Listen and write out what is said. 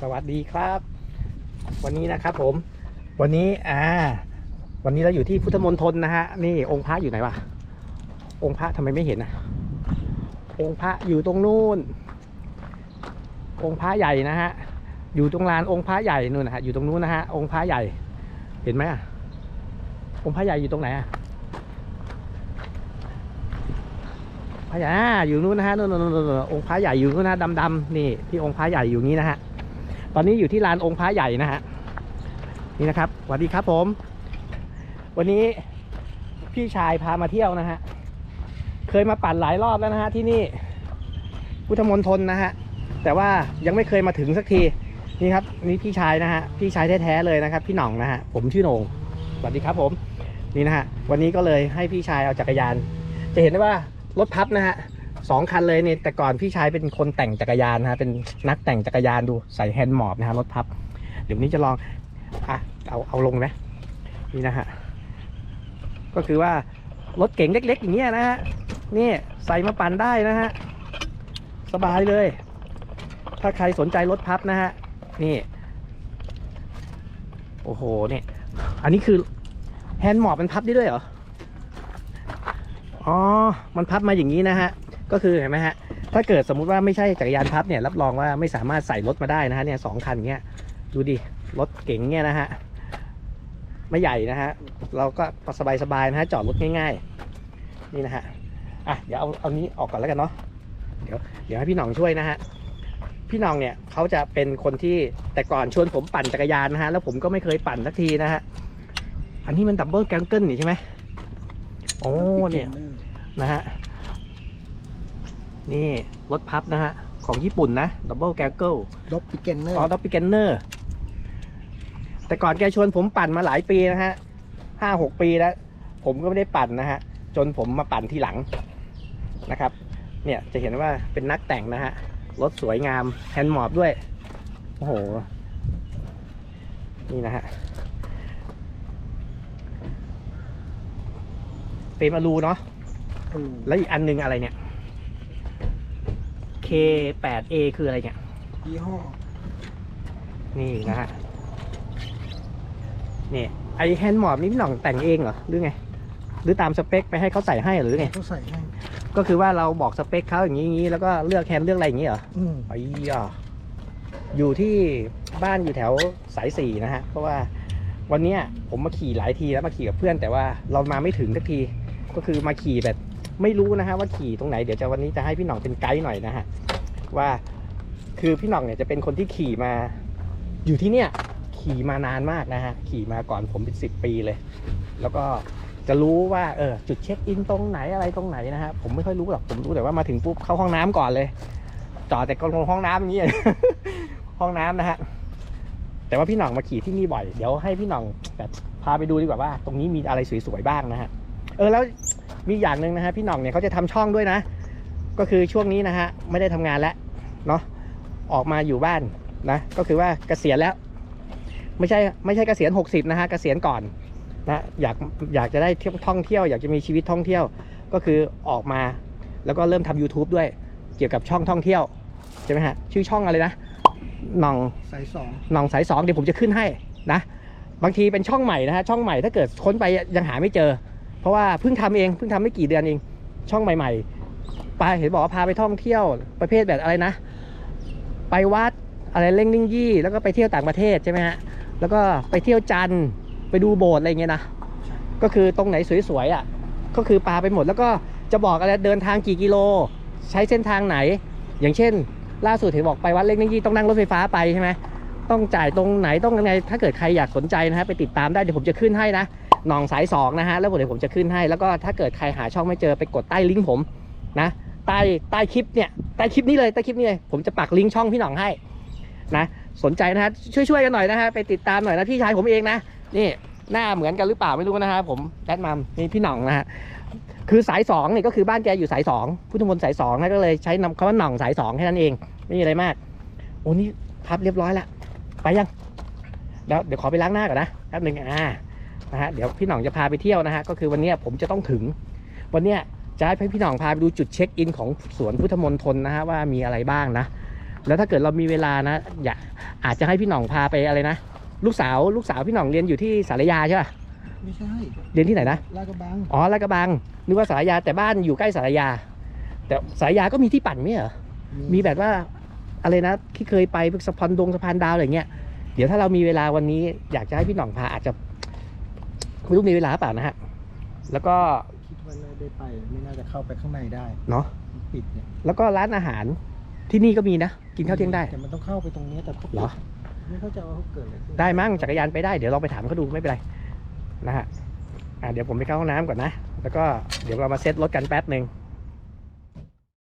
สวัสดีครับ วันนี้นะครับผม วันนี้อ่า วันนี้เราอยู่ที่พุทธมณฑลนะฮะนี่องค์พระอยู่ไหนวะองค์พระทำไมไม่เห็นนะองค์พระอยู่ตรงนู้น องค์พระใหญ่นะฮะอยู่ตรงลานองค์พระใหญ่นู่นนะฮะอยู่ตรงนู้นนะฮะองค์พระใหญ่ เห็นไหมอะองค์พระใหญ่อยู่ตรงไหนอะพระใหญ่อ่าอยู่นู้นนะฮะนู่นนู่นนู่นองค์พระใหญ่อยู่นู้นนะดำๆนี่ที่องค์พระใหญ่อยู่นี้นะฮะ ตอนนี้อยู่ที่ลานองค์พระใหญ่นะฮะนี่นะครับสวัสดีครับผม วันนี้พี่ชายพามาเที่ยวนะฮะเคยมาปั่นหลายรอบแล้วนะฮะที่นี่พุทธมณฑลนะฮะแต่ว่ายังไม่เคยมาถึงสักทีนี่ครับนี่พี่ชายนะฮะพี่ชายแท้ๆเลยนะครับ พี่หน่องนะฮะผมชื่อโหนงสวัสดีครับผมนี่นะฮะวันนี้ก็เลยให้พี่ชายเอาจักรยาน จะเห็นได้ว่ารถพับนะฮะ สองคันเลยเนี่ยแต่ก่อนพี่ชายเป็นคนแต่งจักรยานนะฮะเป็นนักแต่งจักรยานดูใส่แฮนด์มอบนะฮะรถพับ เดี๋ยวนี้จะลองอะเอาเอาลงไหมนี่นะฮะก็คือว่ารถเก๋งเล็ก ๆ อย่างเงี้ยนะฮะนี่ใส่มาปั่นได้นะฮะสบายเลย ถ้าใครสนใจรถพับนะฮะนี่ โอ้โหเนี่ยอันนี้คือแฮนด์มอบมันพับได้ด้วยเหรออ๋อ มันพับมาอย่างนี้นะฮะ ก็คือเห็นไหมฮะถ้าเกิดสมมุติว่าไม่ใช่จักรยานพับเนี่ยรับรองว่าไม่สามารถใส่รถมาได้นะฮะเนี่ยสองคันอย่างเงี้ยดูดิรถเก๋งเนี่ยนะฮะไม่ใหญ่นะฮะเราก็สบายๆนะฮะจอดรถง่าย ๆ นี่นะฮะอะเดี๋ยวเอาเอานี้ออกก่อนแล้วกันเนาะเดี๋ยวเดี๋ยวให้พี่หน่องช่วยนะฮะพี่น่องเนี่ยเขาจะเป็นคนที่แต่ก่อนชวนผมปั่นจักรยานนะฮะแล้วผมก็ไม่เคยปั่นสักทีนะฮะอันนี้มันดับเบิลแกงเกิลนี่ใช่ไหมโอ้เนี่ยนะฮะ นี่รถพับนะฮะ ของญี่ปุ่นนะดับเบิลแกงเกิลลบปิเกนเนอร์ออโตปิเกนเนอร์ แต่ก่อนแกชวนผมปั่นมาหลายปีนะฮะห้าหกปีแล้ว ผมก็ไม่ได้ปั่นนะฮะ จนผมมาปั่นทีหลังนะครับ เนี่ยจะเห็นว่าเป็นนักแต่งนะฮะ รถสวยงามแฮนด์มอบด้วย โอ้โห นี่นะฮะเฟรมอลูเนาะอืมแล้วอีกอันหนึงอะไรเนี่ย K8A คืออะไรเนี่ย ยี่ห้อนี่นะฮะ นี่ไอแฮนด์มอบนี่พี่หน่องแต่งเองเหรอ หรือไง หรือตามสเปคไปให้เขาใส่ให้หรือไง เขาใส่ให้ก็คือว่าเราบอกสเปคเขาอย่างนี้อย่างนี้แล้วก็เลือกแฮนด์เลือกอะไรอย่างนี้เหรอ อืมไอ้ยาอยู่ที่บ้านอยู่แถวสายสี่นะฮะ เพราะว่าวันเนี้ยผมมาขี่หลายทีแล้วมาขี่กับเพื่อน แต่ว่าเรามาไม่ถึงสักที ก็คือมาขี่แบบ ไม่รู้นะฮะว่าขี่ตรงไหนเดี๋ยวจะวันนี้จะให้พี่หน่องเป็นไกด์หน่อยนะฮะว่าคือพี่หน่องเนี่ยจะเป็นคนที่ขี่มา อยู่ที่เนี่ยขี่มานานมากนะฮะขี่มาก่อนผมเป็นสิบปีเลย แล้วก็จะรู้ว่าเออจุดเช็คอินตรงไหนอะไรตรงไหนนะฮะผมไม่ค่อยรู้หรอกผมรู้แต่ว่ามาถึงปุ๊บเข้าห้องน้ำก่อนเลยจอดแต่ก็ลงห้องน้ำอย่างนี้ห้องน้ำนะฮะแต่ว่าพี่หน่องมาขี่ที่นี่บ่อย เดี๋ยวให้พี่หน่องแบบพาไปดูดีกว่าว่า ตรงนี้มีอะไรสวยๆบ้างนะฮะ เออแล้ว มีอย่างหนึ่งนะฮะพี่หน่องเนี่ยเขาจะทำช่องด้วยนะ ก็คือช่วงนี้นะฮะไม่ได้ทำงานแล้วเนาะออกมาอยู่บ้านนะก็คือว่าเกษียณแล้ว ไม่ใช่ไม่ใช่เกษียณ 60นะฮะเกษียณก่อนนะอยากอยากจะได้เที่ยวท่องเที่ยว อยากจะมีชีวิตท่องเที่ยวก็คือออกมาแล้วก็เริ่มทำ YouTube ด้วยเกี่ยวกับช่องท่องเที่ยวใช่ไหมฮะชื่อช่องอะไรนะหน่องใส่สองหน่องสายสองเดี๋ยวผมจะขึ้นให้นะบางทีเป็นช่องใหม่นะฮะช่องใหม่ถ้าเกิดค้นไปยังหาไม่เจอ เพราะว่าเพิ่งทำเองเพิ่งทำไม่กี่เดือนเอง ช่องใหม่ๆไปเห็นบอกว่าพาไปท่องเที่ยวประเภทแบบอะไรนะ ไปวัดอะไรเล่งลิ่งยี่แล้วก็ไปเที่ยวต่างประเทศใช่ไหมฮะแล้วก็ไปเที่ยวจันทร์ไปดูโบสถ์อะไรเงี้ยนะก็คือตรงไหนสวยๆอะก็คือปาไปหมดแล้วก็จะบอกอะไรเดินทางกี่กิโล ใช้เส้นทางไหน อย่างเช่น ล่าสุดเห็นบอกไปวัดเล่งลิ่งยี่ต้องนั่งรถไฟฟ้าไปใช่ไหมต้องจ่ายตรงไหนต้องยังไงถ้าเกิดใครอยากสนใจนะฮะไปติดตามได้เดี๋ยวผมจะขึ้นให้นะ หนองสายสองนะฮะแล้วเดี๋ยวผมจะขึ้นให้ แล้วก็ถ้าเกิดใครหาช่องไม่เจอไปกดใต้ลิงก์ผมนะใต้ใต้คลิปเนี่ยใต้คลิปนี้เลยใต้คลิปนี้เลยผมจะปักลิงก์ช่องพี่หนองให้นะสนใจนะฮะช่วยช่วยกันหน่อยนะฮะไปติดตามหน่อยนะพี่ชายผมเองนะนี่หน้าเหมือนกันหรือเปล่าไม่รู้นะฮะผมแอดมัมนี่พี่หน่องนะฮะคือสายสองเนี่ยก็คือบ้านแกอยู่สายสองพุทธมนต์สายสองนะก็เลยใช้นำคำว่าหน่องสายสองแค่นั้นเอง ไม่มีอะไรมากโอ้นี่พับเรียบร้อยละไปยังเดี๋ยวเดี๋ยวขอไปล้างหน้าก่อนนะแป๊บหนึ่งอ่า นะฮะเดี๋ยวพี่หน่องจะพาไปเที่ยวนะฮะก็คือวันเนี้ยผมจะต้องถึง วันเนี้ยจะให้พี่หน่องพาไปดูจุดเช็คอินของสวนพุทธมณฑลนะฮะว่ามีอะไรบ้างนะ แล้วถ้าเกิดเรามีเวลานะอย่าอาจจะให้พี่หน่องพาไปอะไรนะ ลูกสาวลูกสาวพี่หน่องเรียนอยู่ที่สารยาใช่ป่ะไม่ใช่เรียนที่ไหนนะลาดกระบังอ๋อลาดกระบังนึกว่าสารยาแต่บ้านอยู่ใกล้สารยา แต่สารยาก็มีที่ปั่นไม่เหรอมีแบบว่าอะไรนะที่เคยไปพวกสะพานดงสะพานดาวอะไรเงี้ยเดี๋ยวถ้าเรามีเวลาวันนี้อยากจะให้พี่หน่องพาอาจจะ ไม่รู้มีเวลาหรือเปล่านะฮะ แล้วก็คิดว่าน่าได้ไปไม่น่าจะเข้าไปข้างในได้เนาะมันปิดเนี่ยแล้วก็ร้านอาหารที่นี่ก็มีนะ กินข้าวเที่ยงได้ แต่มันต้องเข้าไปตรงนี้แต่เขาปิดเหรอ ไม่เข้าใจว่าเขาเกิดอะไรขึ้นได้มั้งจักรยานไปได้เดี๋ยวลองไปถามเขาดูไม่เป็นไรนะฮะอะเดี๋ยวผมไปเข้าห้องน้ำก่อนนะ แล้วก็เดี๋ยวเรามาเซ็ตรถกันแป๊บหนึ่ง